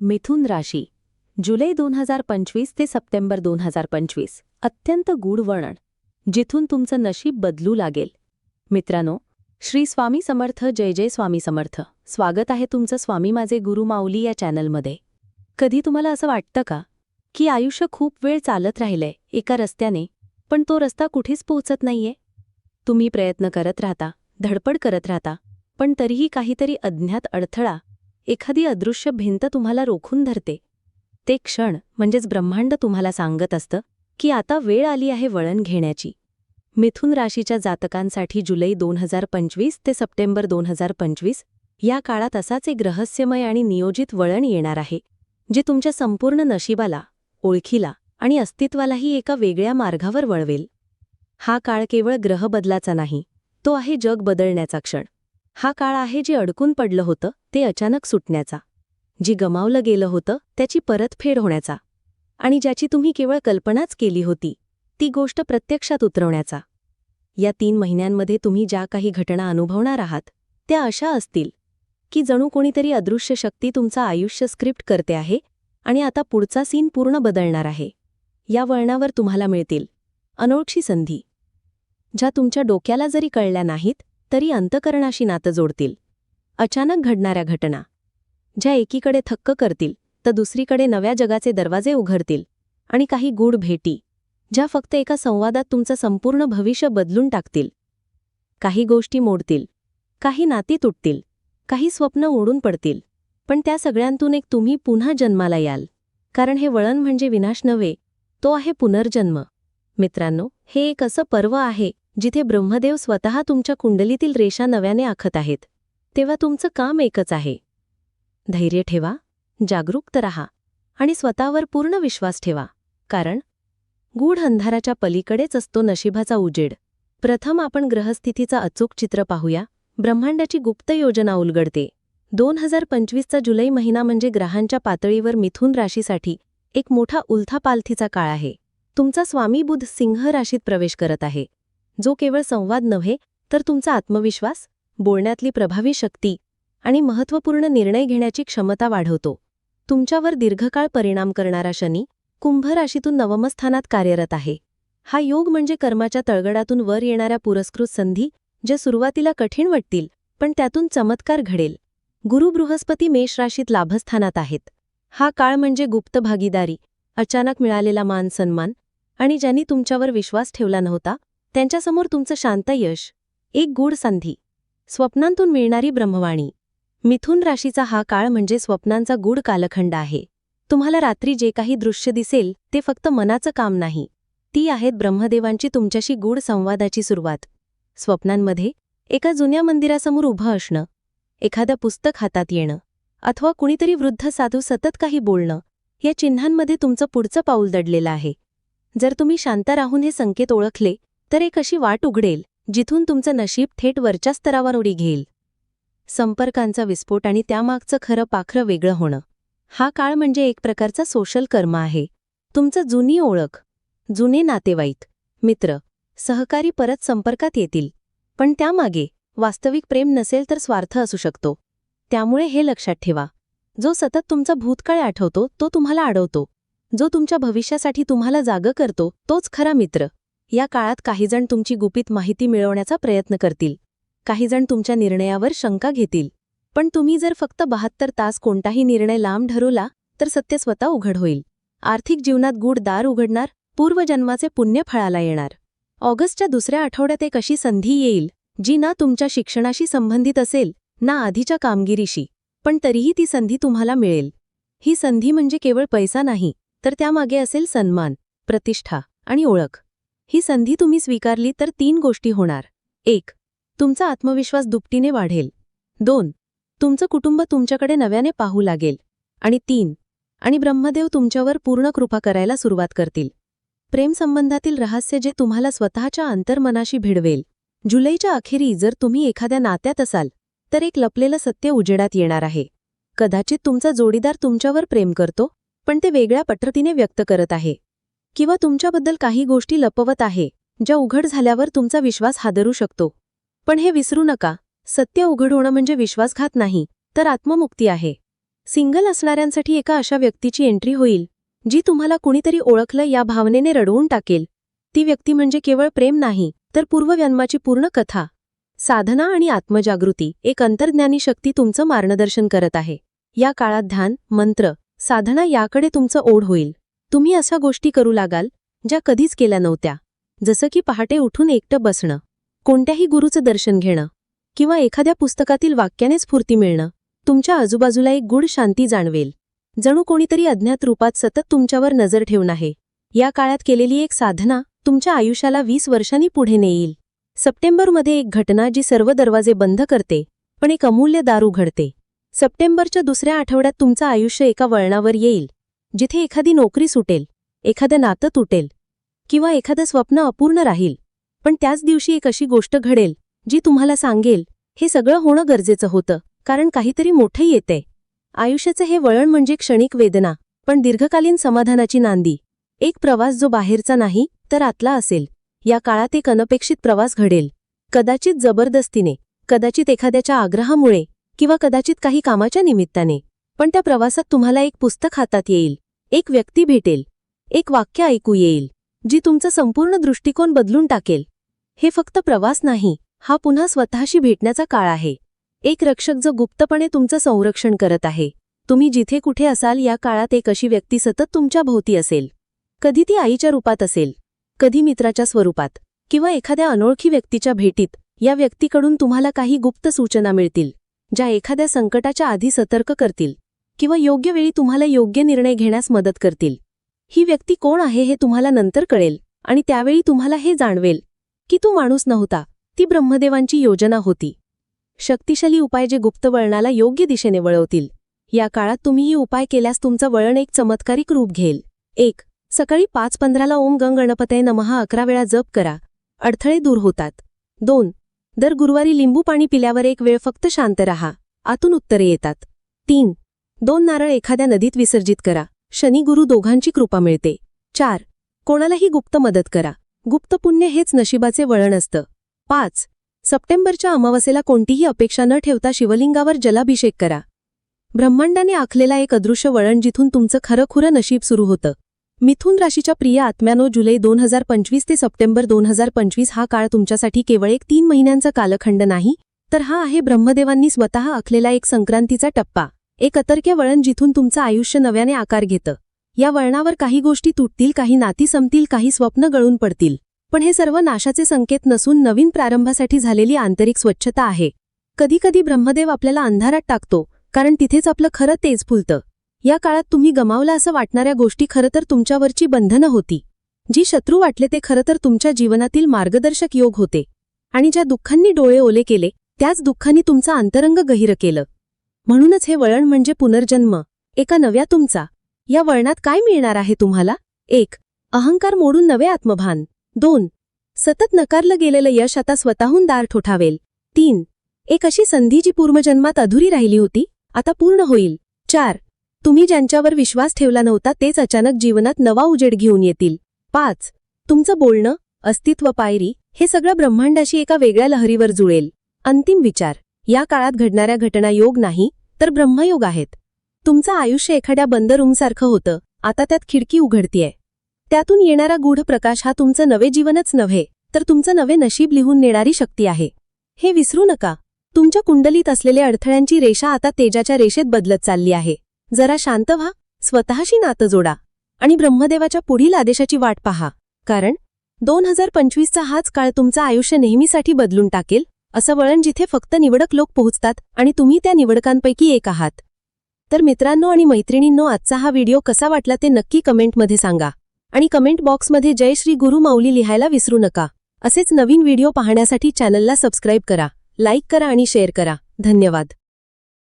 मिथुन राशी जुलै दोन हजार पंचवीस ते सप्टेंबर दोन हजार पंचवीस अत्यंत गूढ वर्णन जिथून तुमचं नशीब बदलू लागेल. मित्रांनो श्री स्वामी समर्थ जय जय स्वामी समर्थ. स्वागत आहे तुमचं स्वामी माझे गुरु माऊली या चॅनलमध्ये. कधी तुम्हाला असं वाटतं का की आयुष्य खूप वेळ चालत राहिलंय एका रस्त्याने पण तो रस्ता कुठेच पोहोचत नाहीये? तुम्ही प्रयत्न करत राहता धडपड करत राहता पण तरीही काहीतरी अज्ञात अडथळा एखादी अदृश्य भिंत तुम्हाला रोखून धरते. ते क्षण म्हणजेच ब्रह्मांड तुम्हाला सांगत असतं की आता वेळ आली आहे वळण घेण्याची. मिथुन राशीच्या जातकांसाठी जुलै दोन हजार पंचवीस ते सप्टेंबर दोन हजार पंचवीस या काळात असाच एक रहस्यमय आणि नियोजित वळण येणार आहे जे तुमच्या संपूर्ण नशिबाला ओळखीला आणि अस्तित्वालाही एका वेगळ्या मार्गावर वळवेल. हा काळ केवळ ग्रहबदलाचा नाही तो आहे जग बदलण्याचा क्षण. हा काळ आहे जे अडकून पडलं होतं ते अचानक सुटण्याचा. जी गमावलं गेलं होतं त्याची परतफेड होण्याचा. आणि ज्याची तुम्ही केवळ कल्पनाच केली होती ती गोष्ट प्रत्यक्षात उतरवण्याचा. या तीन महिन्यांमध्ये तुम्ही ज्या काही घटना अनुभवणार आहात त्या अशा असतील की जणू कोणीतरी अदृश्य शक्ती तुमचं आयुष्य स्क्रिप्ट करते आहे आणि आता पुढचा सीन पूर्ण बदलणार आहे. या वळणावर तुम्हाला मिळतील अनोळखी संधी. ज्या तुमच्या डोक्याला जरी कळल्या नाहीत तरी अंतकरणाशी नातं जोडतील. अचानक घडणाऱ्या घटना. ज्या एकीकडे थक्क करतील तर दुसरीकडे नव्या जगाचे दरवाजे उघडतील आणि काही गूढ भेटी ज्या फक्त एका संवादात तुमचं संपूर्ण भविष्य बदलून टाकतील. काही गोष्टी मोडतील काही नाती तुटतील काही स्वप्न ओढून पडतील पण त्या सगळ्यांतून एक तुम्ही पुन्हा जन्माला याल. कारण हे वळण म्हणजे विनाश नव्हे तो आहे पुनर्जन्म. मित्रांनो हे एक असं पर्व आहे जिथे ब्रह्मदेव स्वतः तुमच्या कुंडलीतील रेषा नव्याने आखत आहेत तेव्हा तुमचं काम एकच आहे. धैर्य ठेवा जागरूक रहा आणि स्वतःवर पूर्ण विश्वास ठेवा कारण गूढ अंधाराच्या पलीकडेच असतो नशिबाचा उजेड. प्रथम आपण ग्रहस्थितीचा अचूक चित्र पाहूया. ब्रह्मांडाची गुप्त योजना उलगडते. दोन हजार पंचवीसचा जुलै महिना म्हणजे ग्रहांच्या पातळीवर मिथुन राशीसाठी एक मोठा उलथापालथीचा काळ आहे. तुमचा स्वामी बुध सिंह राशीत प्रवेश करत आहे. जो केवळ संवाद नव्हे तर तुमचा आत्मविश्वास बोलण्यातली प्रभावी शक्ती आणि महत्त्वपूर्ण निर्णय घेण्याची क्षमता वाढवतो. तुमच्यावर दीर्घकाळ परिणाम करणारा शनी कुंभ राशीतून नवमस्थानात कार्यरत आहे. हा योग म्हणजे कर्माच्या तळगडातून वर येणाऱ्या पुरस्कृत संधी ज्या सुरुवातीला कठीण वाटतील पण त्यातून चमत्कार घडेल. गुरु बृहस्पती मेष राशीत लाभस्थानात आहेत. हा काळ म्हणजे गुप्त भागीदारी अचानक मिळालेला मान सन्मान आणि ज्यांनी तुमच्यावर विश्वास ठेवला नव्हता त्यांच्यासमोर तुमचं शांत यश एक गूढ संधी स्वप्नांतून मिळणारी ब्रह्मवाणी. मिथुन राशीचा हा काळ म्हणजे स्वप्नांचा गूढ कालखंड आहे. तुम्हाला रात्री जे काही दृश्य दिसेल ते फक्त मनाचं काम नाही. ती आहेत ब्रह्मदेवांची तुमच्याशी गूढ संवादाची सुरुवात. स्वप्नांमध्ये एका जुन्या मंदिरासमोर उभं असणं एखादं पुस्तक हातात येणं अथवा कुणीतरी वृद्ध साधू सतत काही बोलणं या चिन्हांमध्ये तुमचं पुढचं पाऊल दडलेलं आहे. जर तुम्ही शांत राहून हे संकेत ओळखले तर एक अशी वाट उघडेल जिथून तुमचं नशीब थेट वरच्या स्तरावर उडी घेईल. संपर्कांचा विस्फोट आणि त्यामागचं खरं पाखरं वेगळं होणं. हा काळ म्हणजे एक प्रकारचा सोशल कर्म आहे. तुमचं जुनी ओळख जुने नातेवाईक मित्र सहकारी परत संपर्कात येतील. पण त्यामागे वास्तविक प्रेम नसेल तर स्वार्थ असू शकतो. त्यामुळे हे लक्षात ठेवा. जो सतत तुमचा भूतकाळ आठवतो तो तुम्हाला अडवतो. जो तुमच्या भविष्यासाठी तुम्हाला जागं करतो तोच खरा मित्र. या काळात काहीजण तुमची गुपित माहिती मिळवण्याचा प्रयत्न करतील. काहीजण तुमच्या निर्णयावर शंका घेतील. पण तुम्ही जर फक्त बहात्तर तास कोणताही निर्णय लांब ठरवला तर सत्य स्वतः उघड होईल. आर्थिक जीवनात गूढ दार उघडणार पूर्वजन्माचे पुण्य फळाला येणार. ऑगस्टच्या दुसऱ्या आठवड्यात एक अशी संधी येईल जी ना तुमच्या शिक्षणाशी संबंधित असेल ना आधीच्या कामगिरीशी. पण तरीही ती संधी तुम्हाला मिळेल. ही संधी म्हणजे केवळ पैसा नाही तर त्यामागे असेल सन्मान प्रतिष्ठा आणि ओळख. ही संधी तुम्ही स्वीकारली तर तीन गोष्टी होणार. एक तुमचा आत्मविश्वास दुपटीने वाढेल. दोन तुमचं कुटुंब तुमच्याकडे नव्याने पाहू लागेल. आणि तीन आणि ब्रह्मदेव तुमच्यावर पूर्ण कृपा करायला सुरुवात करतील. प्रेमसंबंधातील रहस्य जे तुम्हाला स्वतःच्या अंतर्मनाशी भिडवेल. जुलैच्या अखेरी जर तुम्ही एखाद्या नात्यात असाल तर एक लपलेलं सत्य उजेडात येणार आहे. कदाचित तुमचा जोडीदार तुमच्यावर प्रेम करतो पण ते वेगळ्या पद्धतीने व्यक्त करत आहे. किंवा तुमच्याबद्दल काही गोष्टी लपवत आहे ज्या उघड झाल्यावर तुमचा विश्वास हादरू शकतो. पण हे विसरू नका. सत्य उघड होणं म्हणजे विश्वासघात नाही तर आत्ममुक्ती आहे. सिंगल असणाऱ्यांसाठी एका अशा व्यक्तीची एंट्री होईल जी तुम्हाला कुणीतरी ओळखलं या भावनेने रडवून टाकेल. ती व्यक्ती म्हणजे केवळ प्रेम नाही तर पूर्वव्यन्माची पूर्ण कथा. साधना आणि आत्मजागृती एक अंतर्ज्ञानी शक्ती तुमचं मार्गदर्शन करत आहे. या काळात ध्यान मंत्र साधना याकडे तुमचं ओढ होईल. तुम्ही अशा गोष्टी करू लागाल ज्या कधीच केल्या नव्हत्या. जसं की पहाटे उठून एकटं बसणं कोणत्याही गुरुचं दर्शन घेणं किंवा एखाद्या पुस्तकातील वाक्याने स्फूर्ती मिळणं तुमच्या आजूबाजूला एक गुढ शांती जाणवेल. जणू कोणीतरी अज्ञात रूपात सतत तुमच्यावर नजर ठेवून आहे. या काळात केलेली एक साधना तुमच्या आयुष्याला वीस वर्षांनी पुढे नेईल. सप्टेंबरमध्ये एक घटना जी सर्व दरवाजे बंद करते पण एक अमूल्य दार उघडते. सप्टेंबरच्या दुसऱ्या आठवड्यात तुमचं आयुष्य एका वळणावर येईल. जिथे एखादी नोकरी सुटेल एखादं नातं तुटेल किंवा एखादं स्वप्न अपूर्ण राहील पण त्याच दिवशी एक अशी गोष्ट घडेल जी तुम्हाला सांगेल हे सगळं होणं गरजेचं होतं कारण काहीतरी मोठं येतंय. आयुष्याचं हे वळण म्हणजे क्षणिक वेदना पण दीर्घकालीन समाधानाची नांदी. एक प्रवास जो बाहेरचा नाही तर आतला असेल. या काळात एक अनपेक्षित प्रवास घडेल. कदाचित जबरदस्तीने कदाचित एखाद्याच्या आग्रहामुळे किंवा कदाचित काही कामाच्या निमित्ताने. पण त्या प्रवासात तुम्हाला एक पुस्तक हातात येईल. एक व्यक्ती भेटेल. एक वाक्य ऐकू येईल जी तुमचा संपूर्ण दृष्टिकोन बदलून टाकेल. हे फक्त प्रवास नाही हा पुन्हा स्वतःशी भेटण्याचा काळ आहे. एक रक्षक जो गुप्तपणे तुमचं संरक्षण करत आहे. तुम्ही जिथे कुठे असाल या काळात एक अशी व्यक्ती सतत तुमच्या भोवती असेल. कधी ती आईच्या रूपात असेल कधी मित्राच्या स्वरूपात किंवा एखाद्या अनोळखी व्यक्तीच्या भेटीत या व्यक्तीकडून तुम्हाला काही गुप्त सूचना मिळतील ज्या एखाद्या संकटाच्या आधी सतर्क करतील. किंवा योग्य वेळी तुम्हाला योग्य निर्णय घेण्यास मदत करतील. ही व्यक्ती कोण आहे हे तुम्हाला नंतर कळेल आणि त्यावेळी तुम्हाला हे जाणवेल की तू माणूस नव्हता ती ब्रह्मदेवांची योजना होती. शक्तिशाली उपाय जे गुप्त वळणाला योग्य दिशेने वळवतील. या काळात तुम्हीही उपाय केल्यास तुमचं वळण एक चमत्कारिक रूप घेईल. एक सकाळी पाच पंधराला ओम गंग गणपते नमहा अकरा वेळा जप करा. अडथळे दूर होतात. दोन दर गुरुवारी लिंबू पाणी पिल्यावर एक वेळ फक्त शांत रहा. आतून उत्तरे येतात. तीन दोन नारळ एखाद्या नदीत विसर्जित करा. शनी गुरु दोघांची कृपा मिळते. चार. कोणालाही गुप्त मदत करा. गुप्त पुण्य हेच नशिबाचे वळण असतं. पाच. सप्टेंबरच्या अमावस्येला कोणतीही अपेक्षा न ठेवता शिवलिंगावर जलाभिषेक करा. ब्रह्मांडाने आखलेला एक अदृश्य वळण जिथून तुमचं खरंखुरं नशीब सुरू होतं. मिथुन राशीच्या प्रिय आत्म्यानो जुलै दोन हजार पंचवीस ते सप्टेंबर दोन हजार पंचवीस हा काळ तुमच्यासाठी केवळ एक तीन महिन्यांचा कालखंड नाही तर हा आहे ब्रह्मदेवांनी स्वतः आखलेला एक संक्रांतीचा टप्पा. एक अतर्क्य वळण जिथून तुमचं आयुष्य नव्याने आकार घेतं. या वळणावर काही गोष्टी तुटतील काही नाती संपतील काही स्वप्न गळून पडतील. पण हे सर्व नाशाचे संकेत नसून नवीन प्रारंभासाठी झालेली आंतरिक स्वच्छता आहे. कधीकधी ब्रह्मदेव आपल्याला अंधारात टाकतो कारण तिथेच आपलं खरं तेज फुलतं. या काळात तुम्ही गमावला असं वाटणाऱ्या गोष्टी खरं तर तुमच्यावरची बंधनं होती. जी शत्रू वाटले ते खरं तर तुमच्या जीवनातील मार्गदर्शक योग होते. आणि ज्या दुःखांनी डोळे ओले केले त्याच दुःखांनी तुमचं अंतरंग गहिरं केलं. म्हणूनच हे वळण म्हणजे पुनर्जन्म. एका नव्या तुमचा. या वळणात काय मिळणार आहे तुम्हाला? एक अहंकार मोडून नवे आत्मभान. दोन सतत नकारलं गेलेलं यश आता स्वतःहून दार ठोठावेल. तीन एक अशी संधी जी पूर्वजन्मात अधुरी राहिली होती आता पूर्ण होईल. चार तुम्ही ज्यांच्यावर विश्वास ठेवला नव्हता तेच अचानक जीवनात नवा उजेड घेऊन येतील. पाच तुमचं बोलणं अस्तित्व पायरी हे सगळं ब्रह्मांडाशी एका वेगळ्या लहरीवर जुळेल. अंतिम विचार. या काळात घडणाऱ्या घटना योग नाही तर ब्रह्मयोग आहेत. तुमचं आयुष्य एखाद्या बंद रूमसारखं होतं. आता त्यात खिडकी उघडतीये. त्यातून येणारा गूढ प्रकाश हा तुमचं नवे जीवनच नव्हे तर तुमचं नवे नशीब लिहून नेणारी शक्ती आहे. हे विसरू नका. तुमच्या कुंडलीत असलेल्या अडथळ्यांची रेषा आता तेजाच्या रेषेत बदलत चालली आहे. जरा शांत व्हा स्वतःशी नातं जोडा आणि ब्रह्मदेवाच्या पुढील आदेशाची वाट पहा. कारण दोन हजार पंचवीसचा हाच काळ तुमचं आयुष्य नेहमीसाठी बदलून टाकेल असं वळण जिथे फक्त निवडक लोक पोहोचतात आणि तुम्ही त्या निवडकांपैकी एक आहात. तर मित्रांनो आणि मैत्रिणींनो आजचा हा व्हिडिओ कसा वाटला ते नक्की कमेंटमध्ये सांगा. आणि कमेंट बॉक्समध्ये जय श्री गुरु माऊली लिहायला विसरू नका. असेच नवीन व्हिडिओ पाहण्यासाठी चॅनलला सबस्क्राईब करा लाईक करा आणि शेअर करा. धन्यवाद.